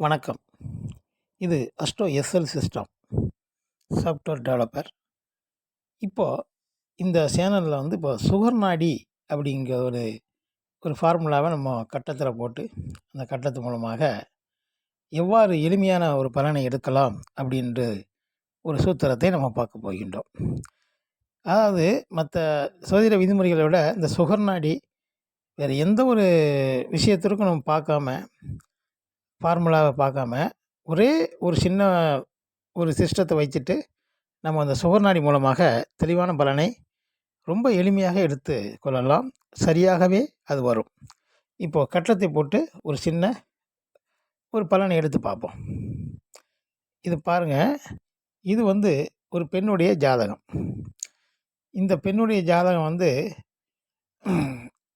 வணக்கம். இது அஸ்டோ எஸ்எல் சிஸ்டம் சாஃப்ட்வேர் டெவலப்பர் இப்போது இந்த சேனலில் வந்து இப்போ சுகர் நாடி அப்படிங்கிற ஒரு ஒரு ஃபார்முலாவை நம்ம கட்டத்தில் போட்டு அந்த கட்டத்து மூலமாக எவ்வாறு எளிமையான ஒரு பலனை எடுக்கலாம் அப்படின்ற ஒரு சூத்திரத்தை நம்ம பார்க்க போகின்றோம். அதாவது மற்ற சோதிட விதிமுறைகளை விட இந்த சுகர் நாடி வேறு எந்த ஒரு விஷயத்திற்கும் நம்ம பார்க்காம ஃபார்முலாவை பார்க்காம ஒரே ஒரு சின்ன ஒரு சிஸ்டத்தை வச்சுட்டு நம்ம அந்த சுகர்நாடி மூலமாக தெளிவான பலனை ரொம்ப எளிமையாக எடுத்து கொள்ளலாம். சரியாகவே அது வரும். இப்போது கட்டத்தை போட்டு ஒரு சின்ன ஒரு பலனை எடுத்து பார்ப்போம். இது பாருங்கள் இது வந்து ஒரு பெண்ணுடைய ஜாதகம். இந்த பெண்ணுடைய ஜாதகம் வந்து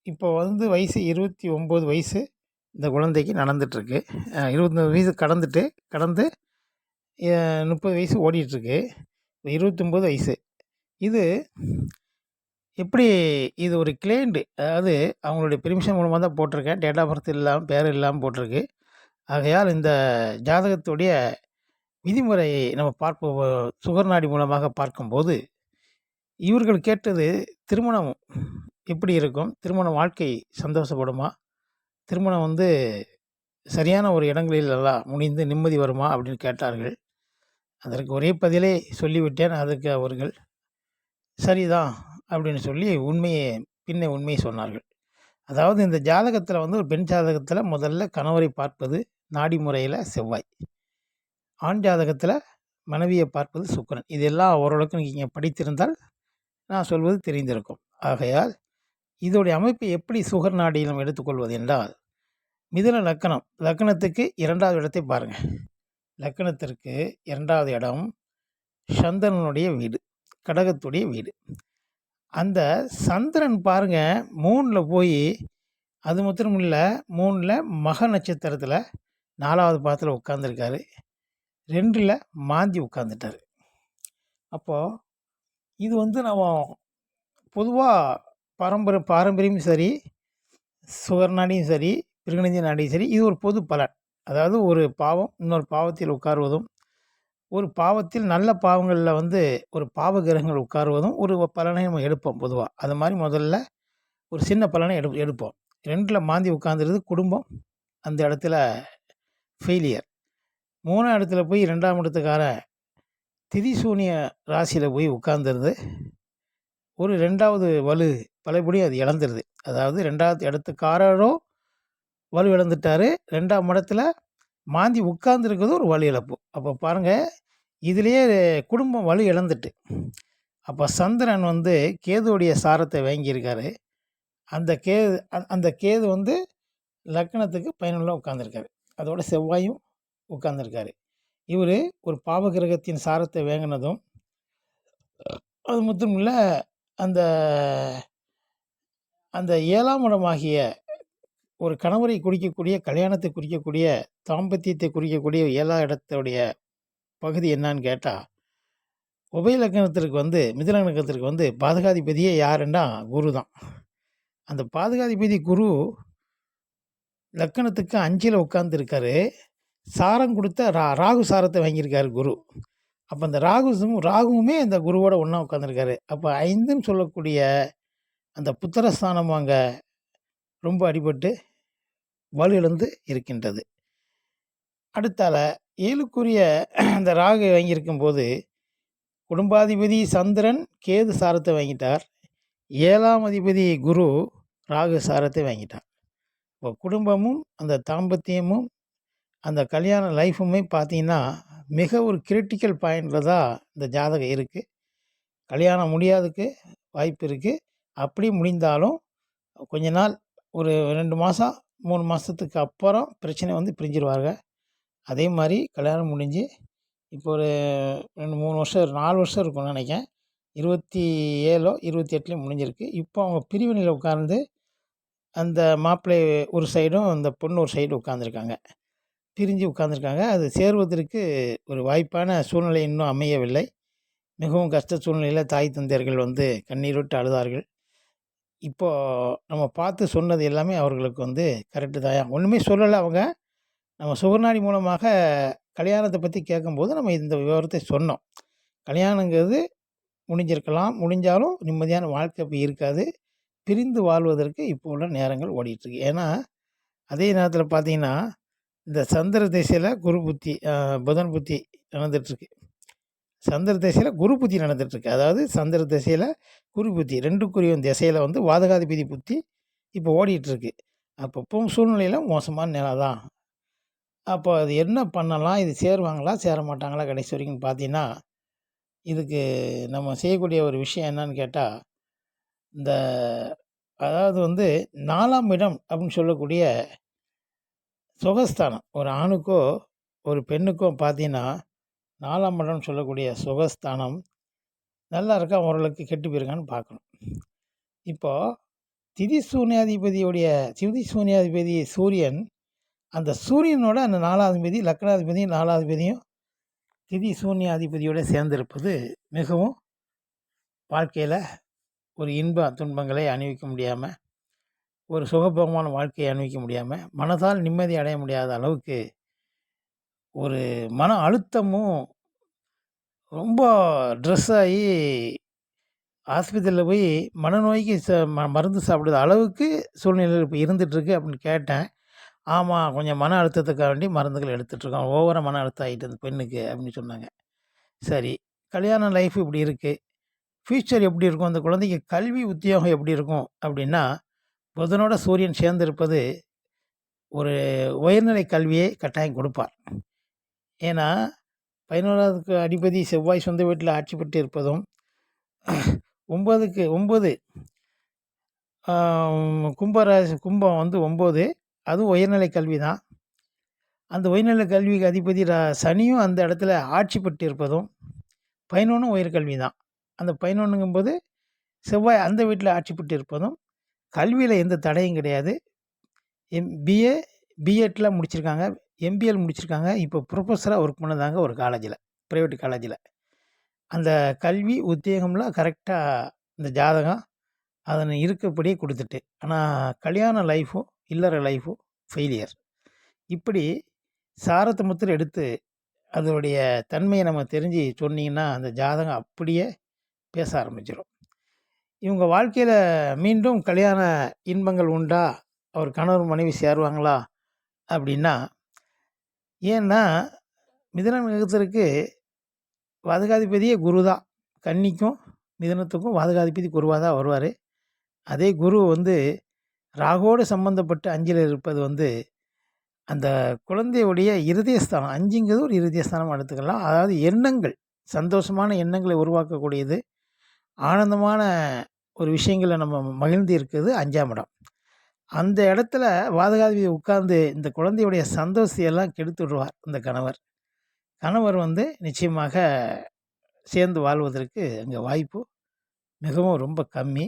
இப்போ வந்து வயசு இருபத்தி ஒம்பது வயசு. இந்த குழந்தைக்கு நடந்துகிட்ருக்கு இருபத்தொம்பது வயசு கடந்துட்டு கடந்து முப்பது வயசு ஓடிட்டுருக்கு. இருபத்தொம்போது வயசு. இது எப்படி இது ஒரு கிளைண்டு அதாவது அவங்களுடைய பெர்மிஷன் மூலமாக தான் போட்டிருக்கேன். டேட் ஆஃப் பர்த் இல்லாமல் பேர் இல்லாமல் போட்டிருக்கு. ஆகையால் இந்த ஜாதகத்துடைய விதிமுறை நம்ம பார்ப்ப சுகர் நாடி மூலமாக பார்க்கும்போது இவர்கள் கேட்டது திருமணம் எப்படி இருக்கும்? திருமண வாழ்க்கை சந்தோஷப்படுமா? திருமணம் வந்து சரியான ஒரு இடங்களில் எல்லாம் முடிந்து நிம்மதி வருமா அப்படின்னு கேட்டார்கள். அதற்கு ஒரே பதிலே சொல்லிவிட்டேன் அதற்கு அவர்கள் சரிதான் அப்படின்னு சொல்லி உண்மையை பின்ன உண்மையை சொன்னார்கள். அதாவது இந்த ஜாதகத்தில் வந்து ஒரு பெண் ஜாதகத்தில் முதல்ல கணவரை பார்ப்பது நாடி முறையில் செவ்வாய். ஆண் ஜாதகத்தில் மனைவியை பார்ப்பது சுக்கரன். இதெல்லாம் ஓரளவுக்கு நீங்கள் படித்திருந்தால் நான் சொல்வது தெரிந்திருக்கும். ஆகையால் இதோடைய அமைப்பை எப்படி சுகர் நாடியிலும் எடுத்துக்கொள்வது என்றால் மிதுன லக்கணம். லக்கணத்துக்கு இரண்டாவது இடத்தை பாருங்கள் லக்கணத்திற்கு இரண்டாவது இடம் சந்திரனுடைய வீடு கடகத்துடைய வீடு. அந்த சந்திரன் பாருங்கள் மூணில் போய் அது மாத்திரம் இல்லை மூணில் மக நட்சத்திரத்தில் நாலாவது பாதத்தில் உட்காந்துருக்காரு ரெண்டில் மாந்தி உட்காந்துட்டார் அப்போது இது வந்து நம்ம பொதுவாக பரம்பரை பாரம்பரியமும் சரி சுகர்நாடியும் சரி திருகணிஞ்ச நாடி சரி. இது ஒரு பொது பலன். அதாவது ஒரு பாவம் இன்னொரு பாவத்தில் உட்காருவதும் ஒரு பாவத்தில் நல்ல பாவங்களில் வந்து ஒரு பாவ கிரகங்கள் உட்காருவதும் ஒரு பலனை நம்ம எடுப்போம் பொதுவாக அது மாதிரி முதல்ல ஒரு சின்ன பலனை எடு எடுப்போம். ரெண்டில் மாந்தி உட்காந்துருது குடும்பம் அந்த இடத்துல ஃபெயிலியர் மூணாம் இடத்துல போய் ரெண்டாம் இடத்துக்கார திரிசூனிய ராசியில் போய் உட்காந்துருது ஒரு ரெண்டாவது வலு பழையபடியும் அது இழந்துருது. அதாவது ரெண்டாவது இடத்துக்காரரோ வலுவிழந்துட்டார். ரெண்டாம் இடத்துல மாந்தி உட்கார்ந்துருக்கிறது ஒரு வலு இழப்பு அப்போ பாருங்கள் இதுலேயே குடும்பம் வலு இழந்துட்டு. அப்போ சந்திரன் வந்து கேதுவுடைய சாரத்தை வாங்கியிருக்காரு. அந்த கேது அந்த கேது வந்து லக்னத்துக்கு பயனுள்ள உட்காந்துருக்காரு அதோட செவ்வாயும் உட்காந்துருக்காரு இவர் ஒரு பாவகிரகத்தின் சாரத்தை வாங்கினதும் அது மட்டும் இல்லை அந்த அந்த ஏழாம் இடமாகிய ஒரு கணவரை குறிக்கக்கூடிய கல்யாணத்தை குறிக்கக்கூடிய தாம்பத்தியத்தை குறிக்கக்கூடிய ஏழா இடத்துடைய பகுதி என்னான்னு கேட்டால் உபய லக்னத்திற்கு வந்து மிதுன லக்னத்திற்கு வந்து பாதகாதிபதியே யாருன்னா குரு தான் அந்த பாதகாதிபதி குரு லக்கணத்துக்கு அஞ்சில் உட்காந்துருக்காரு சாரம் கொடுத்த ரா ராகு சாரத்தை வாங்கியிருக்காரு குரு. அப்போ அந்த ராகுசும் ராகுவுமே அந்த குருவோட ஒன்றா உட்காந்துருக்காரு அப்போ ஐந்துன்னு சொல்லக்கூடிய அந்த புத்திரஸ்தானம் அங்கே ரொம்ப அடிபட்டு வலுவிழந்து இருக்கின்றது. அடுத்தால ஏழுக்குரிய அந்த ராகு வாங்கியிருக்கும் போது குடும்பாதிபதி சந்திரன் கேது சாரத்தை வாங்கிட்டார். ஏழாம் அதிபதி குரு ராகு சாரத்தை வாங்கிட்டார். இப்போ குடும்பமும் அந்த தாம்பத்தியமும் அந்த கல்யாண லைஃபுமே பார்த்தீங்கன்னா மிக ஒரு கிரிட்டிக்கல் பாயிண்டில் தான் இந்த ஜாதகம் இருக்குது கல்யாணம் முடியாதுக்கு வாய்ப்பு இருக்குது அப்படி முடிந்தாலும் கொஞ்ச நாள் ஒரு ரெண்டு மாதம் மூணு மாதத்துக்கு அப்புறம் பிரச்சனை வந்து பிரிஞ்சிருவாங்க. அதே மாதிரி கல்யாணம் முடிஞ்சு இப்போ ஒரு ரெண்டு மூணு வருஷம் நாலு வருஷம் இருக்கும்னு நினைக்கிறேன். இருபத்தி ஏழோ இருபத்தி எட்டுலேயும் முடிஞ்சிருக்கு. இப்போ அவங்க பிரிவினையில் உட்கார்ந்து அந்த மாப்பிள்ளை ஒரு சைடும் அந்த பொண்ணு ஒரு சைடு உட்காந்துருக்காங்க பிரிஞ்சு உட்காந்துருக்காங்க அது சேருவதற்கு ஒரு வாய்ப்பான சூழ்நிலை இன்னும் அமையவில்லை. மிகவும் கஷ்ட சூழ்நிலையில் தாய் தந்தையர்கள் வந்து கண்ணீர் விட்டு அழுதார்கள். இப்போது நம்ம பார்த்து சொன்னது எல்லாமே அவர்களுக்கு வந்து கரெக்டு தான். ஒன்றுமே சொல்லலை அவங்க. நம்ம சுகர்நாடி மூலமாக கல்யாணத்தை பற்றி கேட்கும்போது நம்ம இந்த விவரத்தை சொன்னோம். கல்யாணங்கிறது முடிஞ்சிருக்கலாம். முடிஞ்சாலும் நிம்மதியான வாழ்க்கை அப்படி இருக்காது. பிரிந்து வாழ்வதற்கு இப்போ உள்ள நேரங்கள் ஓடிட்டுருக்கு. ஏன்னா அதே நேரத்தில் பார்த்தீங்கன்னா இந்த சந்திர திசையில் குரு புத்தி புதன் புத்தி நடந்துகிட்ருக்கு சந்திர திசையில் குரு புத்தி நடந்துகிட்ருக்கு அதாவது சந்திர திசையில் குரு புத்தி ரெண்டுக்குரிய திசையில் வந்து வாதகாதிபதி புத்தி இப்போ ஓடிட்டுருக்கு. அப்பப்போ சூழ்நிலையில் மோசமான நிலை தான். அப்போ அது என்ன பண்ணலாம்? இது சேருவாங்களா? சேர மாட்டாங்களா கடைசி வரைக்கும் பார்த்தீங்கன்னா இதுக்கு நம்ம செய்யக்கூடிய ஒரு விஷயம் என்னன்னு கேட்டால் இந்த அதாவது வந்து நாலாம் இடம் அப்படின்னு சொல்லக்கூடிய சுகஸ்தானம். ஒரு ஆணுக்கோ ஒரு பெண்ணுக்கோ பார்த்தீங்கன்னா நாலாம் இடம்னு சொல்லக்கூடிய சுகஸ்தானம் நல்லா இருக்கா? ஓரளவுக்கு கெட்டு போயிருக்கான்னு பார்க்கணும். இப்போது திதி சூன்யாதிபதியுடைய திதி சூன்யாதிபதி சூரியன் அந்த சூரியனோட அந்த நாலாதிபதி லக்னாதிபதியும் நாலாதிபதியும் திதி சூன்யாதிபதியோடு சேர்ந்திருப்பது மிகவும் வாழ்க்கையில் ஒரு இன்ப துன்பங்களை அணிவிக்க முடியாமல் ஒரு சுகபோகமான வாழ்க்கையை அணிவிக்க முடியாமல் மனதால் நிம்மதி அடைய முடியாத அளவுக்கு ஒரு மன அழுத்தமும் ரொம்ப ட்ரெஸ் ஆகி ஆஸ்பத்திரியில் போய் மனநோய்க்கு ச ம மருந்து சாப்பிடுற அளவுக்கு சூழ்நிலையில் இப்போ இருந்துகிட்ருக்கு அப்படின்னு கேட்டேன். ஆமாம் கொஞ்சம் மன அழுத்தத்துக்காக வேண்டி மருந்துகள் எடுத்துகிட்ருக்கோம் ஓவராக மன அழுத்தம் ஆகிட்டு அந்த பெண்ணுக்கு அப்படின்னு சொன்னாங்க. சரி கல்யாண லைஃப் இப்படி இருக்குது ஃப்யூச்சர் எப்படி இருக்கும்? அந்த குழந்தைக்கு கல்வி உத்தியோகம் எப்படி இருக்கும்? அப்படின்னா புதனோட சூரியன் சேர்ந்திருப்பது ஒரு உயர்நிலை கல்வியை கட்டாயம் கொடுப்பார். ஏன்னா பதினோராவதுக்கு அதிபதி செவ்வாய் சொந்த வீட்டில் ஆட்சி பெற்று இருப்பதும் ஒம்பதுக்கு ஒம்பது கும்பராசி கும்பம் வந்து ஒம்பது அதுவும் உயர்நிலை கல்வி தான். அந்த உயர்நிலை கல்விக்கு அதிபதி ரா- சனியும் அந்த இடத்துல ஆட்சி பெற்று இருப்பதும் பதினொன்றும் உயர்கல்வி தான். அந்த பதினொன்றுங்கும்போது செவ்வாய் அந்த வீட்டில் ஆட்சி பெற்று இருப்பதும் கல்வியில் எந்த தடையும் கிடையாது. எம் பிஏ பிஎட்லாம் முடிச்சிருக்காங்க. எம்பிஎல் முடிச்சிருக்காங்க. இப்போ ப்ரொஃபஸராக ஒர்க் பண்ணதாங்க ஒரு காலேஜில் ப்ரைவேட் காலேஜில் அந்த கல்வி உத்தியோகம்லாம் கரெக்டாக இந்த ஜாதகம் அதனை இருக்கப்படியே கொடுத்துட்டு ஆனால் கல்யாண லைஃபும் இல்லற லைஃபும் ஃபெயிலியர் இப்படி சாரத்தை முத்திரை எடுத்து அதோடைய தன்மையை நம்ம தெரிஞ்சு சொன்னிங்கன்னா அந்த ஜாதகம் அப்படியே பேச ஆரம்பிச்சிடும் இவங்க வாழ்க்கையில் மீண்டும் கல்யாண இன்பங்கள் உண்டா? அவர் கணவர் மனைவி சேருவாங்களா? அப்படின்னா ஏன்னா மிதனம் நகரத்திற்கு வாதகாதிபதியே குரு தான் கன்னிக்கும் மிதனத்துக்கும் வாதகாதிபதி குருவாக தான் வருவார். அதே குரு வந்து ராகோடு சம்பந்தப்பட்டு அஞ்சில் இருப்பது வந்து அந்த குழந்தையுடைய இருதயஸ்தானம். அஞ்சுங்கிறது ஒரு இருதயஸ்தானம் எடுத்துக்கலாம். அதாவது எண்ணங்கள் சந்தோஷமான எண்ணங்களை உருவாக்கக்கூடியது. ஆனந்தமான ஒரு விஷயங்களை நம்ம மகிழ்ந்து இருக்குது அஞ்சாம் இடம். அந்த இடத்துல வாதகாதிபதி உட்கார்ந்து இந்த குழந்தையுடைய சந்தோஷியெல்லாம் கெடுத்து விடுவார் இந்த கணவர். கணவர் வந்து நிச்சயமாக சேர்ந்து வாழ்வதற்கு அங்கே வாய்ப்பு மிகவும் ரொம்ப கம்மி.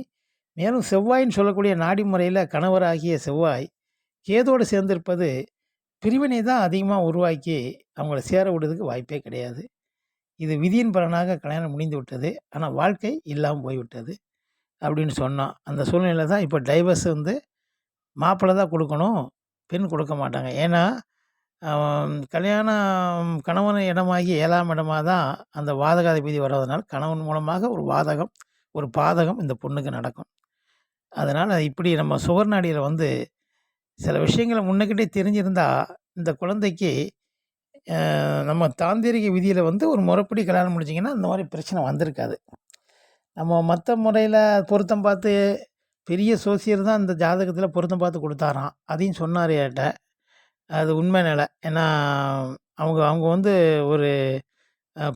மேலும் செவ்வாயின்னு சொல்லக்கூடிய நாடி முறையில் கணவராகிய செவ்வாய் கேதோடு சேர்ந்திருப்பது பிரிவினை தான் அதிகமாக உருவாக்கி அவங்கள சேர விடுறதுக்கு வாய்ப்பே கிடையாது. இது விதியின் பலனாக கல்யாணம் முடிந்து விட்டது. ஆனால் வாழ்க்கை இல்லாமல் போய்விட்டது அப்படின்னு சொன்னான். அந்த சூழ்நிலை தான் இப்போ டைவர்ஸ் வந்து மாப்பிள்ளை தான் கொடுக்கணும். பெண் கொடுக்க மாட்டாங்க. ஏன்னா கல்யாணம் கணவன் இடமாகி ஏழாம் இடமாக தான் அந்த வாதகாதிபதி வர்றதுனால கணவன் மூலமாக ஒரு வாதகம் ஒரு பாதகம் இந்த பொண்ணுக்கு நடக்கும். அதனால் இப்படி நம்ம சுவர்நாடியில் வந்து சில விஷயங்களை முன்னக்கிட்டே தெரிஞ்சிருந்தால் இந்த குழந்தைக்கு நம்ம தாந்திரிக விதியில் வந்து ஒரு முறைப்படி கல்யாணம் முடிச்சிங்கன்னா இந்த மாதிரி பிரச்சனை வந்திருக்காது. நம்ம மற்ற முறையில் பொருத்தம் பார்த்து பெரிய சோசியர் தான் இந்த ஜாதகத்தில் பொருத்தம் பார்த்து கொடுத்தாராம். அதையும் சொன்னார் என்கிட்ட. அது உண்மை நிலை. ஏன்னா அவங்க அவங்க வந்து ஒரு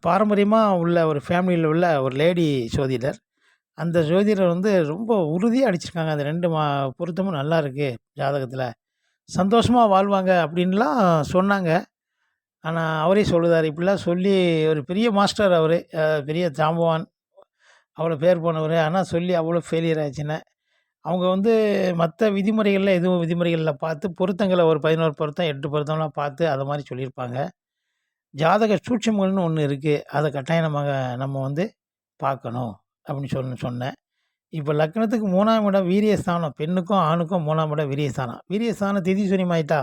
பாரம்பரியமாக உள்ள ஒரு ஃபேமிலியில் உள்ள ஒரு லேடி ஜோதிடர் அந்த ஜோதிடர் வந்து ரொம்ப உறுதியாக அடிச்சிருக்காங்க. அந்த ரெண்டு மா பொருத்தமும் நல்லா இருக்குது ஜாதகத்தில். சந்தோஷமாக வாழ்வாங்க அப்படின்லாம் சொன்னாங்க. ஆனால் அவரே சொல்லுதார் இப்படிலாம் சொல்லி ஒரு பெரிய மாஸ்டர் அவர். பெரிய ஜாம்பவான். அவ்வளோ பேர் போனவர். ஆனால் சொல்லி அவ்வளோ ஃபெயிலியர் ஆச்சுன்னு. அவங்க வந்து மற்ற விதிமுறைகளில் எதுவும் விதிமுறைகளில் பார்த்து பொருத்தங்களை ஒரு பதினோரு பொருத்தம் எட்டு பொருத்தம்லாம் பார்த்து அதை மாதிரி சொல்லியிருப்பாங்க. ஜாதக சூட்சமங்கள்னு ஒன்று இருக்குது அதை கட்டாயமாக நம்ம வந்து பார்க்கணும் அப்படின்னு சொன்ன சொன்னேன். இப்போ லக்னத்துக்கு மூணாம் இடம் வீரியஸ்தானம். பெண்ணுக்கும் ஆணுக்கும் மூணாம் இடம் வீரியஸ்தானம். வீரியஸ்தானம் திதி சூரியமாயிட்டா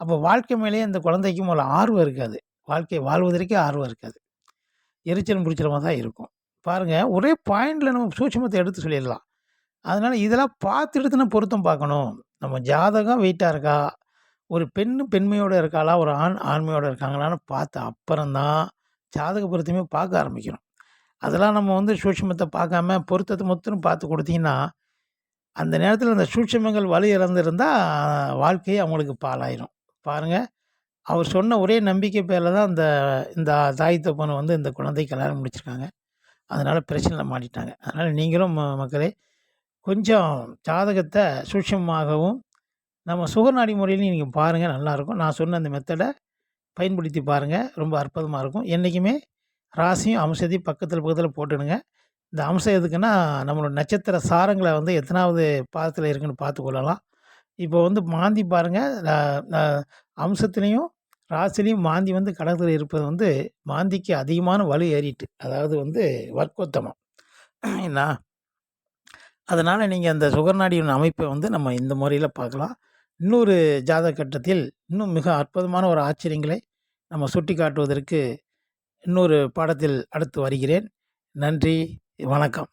அப்போ வாழ்க்கை மேலேயே அந்த குழந்தைக்கும் ஒரு ஆர்வம் இருக்காது. வாழ்க்கை வாழ்வதற்கே ஆர்வம் இருக்காது. எரிச்சலும் பிடிச்சலமாக தான் இருக்கும். பாருங்கள் ஒரே பாயிண்டில் நம்ம சூட்சுமத்தை எடுத்து சொல்லிடலாம். அதனால் இதெல்லாம் பார்த்துட்டு தானே பொருத்தம் பார்க்கணும். நம்ம ஜாதகம் வெயிட்டாக இருக்கா? ஒரு பெண் பெண்மையோடு இருக்காளா? ஒரு ஆண் ஆண்மையோடு இருக்காங்களான்னு பார்த்த அப்புறம்தான் ஜாதக பொருத்தமே பார்க்க ஆரம்பிக்கணும் அதெல்லாம் நம்ம வந்து சூட்சமத்தை பார்க்காம பொருத்தத்தை மொத்தம் பார்த்து கொடுத்தீங்கன்னா அந்த நேரத்தில் அந்த சூட்சமங்கள் வலி இறந்துருந்தால் வாழ்க்கையே அவங்களுக்கு பாலாயிரும் பாருங்கள் அவர் சொன்ன ஒரே நம்பிக்கை பேரில் தான் அந்த இந்த தாய் தப்பனை வந்து இந்த குழந்தை கல்யாணம் முடிச்சிருக்காங்க. அதனால் பிரச்சனையில் மாட்டிட்டாங்க. அதனால் நீங்களும் ம மக்களே கொஞ்சம் ஜாதகத்தை சூட்சமாகவும் நம்ம சுகநாடி முறையிலையும் நீங்கள் பாருங்கள் நல்லாயிருக்கும். நான் சொன்ன அந்த மெத்தடை பயன்படுத்தி பாருங்கள் ரொம்ப அற்புதமாக இருக்கும். என்றைக்குமே ராசியும் அம்சத்தையும் பக்கத்தில் பக்கத்தில் போட்டுடுங்க. இந்த அம்சம் எதுக்குன்னா நம்மளோட நட்சத்திர சாரங்களை வந்து எத்தனாவது பாதத்தில் இருக்குன்னு பார்த்து கொள்ளலாம் இப்போ வந்து மாந்தி பாருங்கள் அம்சத்துலேயும் ராசிலையும் மாந்தி வந்து கடகத்தில் இருப்பது வந்து மாந்திக்கு அதிகமான வலு ஏறிட்டு அதாவது வந்து வர்க்கோத்தமம். என்ன அதனால் நீங்கள் அந்த சுகர்நாடியின் அமைப்பை வந்து நம்ம இந்த முறையில் பார்க்கலாம். இன்னொரு ஜாதக கட்டத்தில் இன்னும் மிக அற்புதமான ஒரு ஆச்சரியங்களை நம்ம சுட்டி காட்டுவதற்கு இன்னொரு பாடத்தில் அடுத்து வருகிறேன். நன்றி வணக்கம்.